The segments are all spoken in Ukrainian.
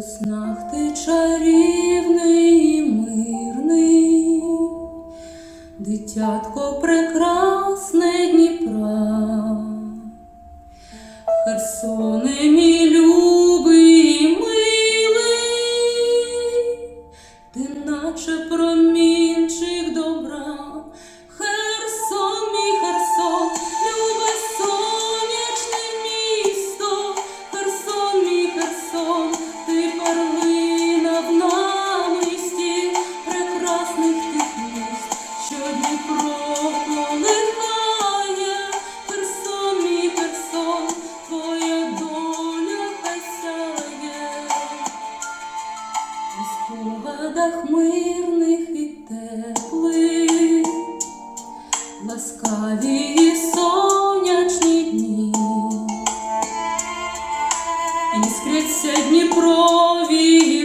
Снах ти чарівний. радах мирних і теплих, ласкаві і сонячні дні, іскряться Дніпрові.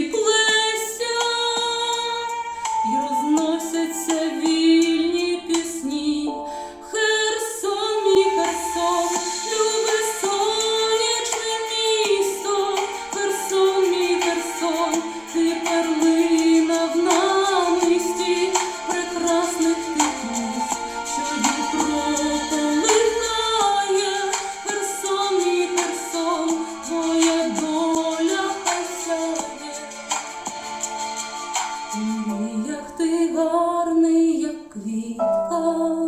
Ти, як ти гарний, як квітка.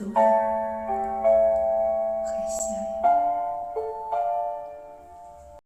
都是